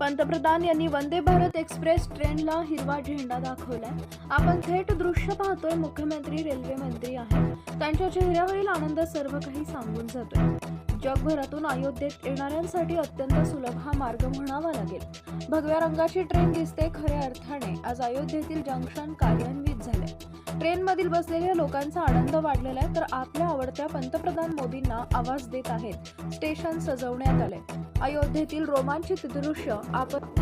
पंतप्रधान यांनी वंदे भारत एक्सप्रेस ट्रेनला हिरवा झेंडा दाखवलाय. आपण थेट दृश्य पाहतोय मुख्यमंत्री रेल्वे मंत्री आहेत. त्यांच्या चेहऱ्यावरील आनंद सर्व काही सांगून जातोय. जगभरातून अयोध्येत येणाऱ्यांसाठी अत्यंत सुलभ हा मार्ग म्हणावा लागेल. भगव्या रंगाची ट्रेन दिसते खऱ्या अर्थाने आज अयोध्येतील जंक्शन कार्यान्वित झाले ट्रेनमधील बसलेल्या लोकांचा आनंद वाढलेला आहे तर आपल्या आवडत्या पंतप्रधान मोदींना आवाज देत आहेत. स्टेशन सजवण्यात आले अयोध्येतील रोमांचित दृश्य आपण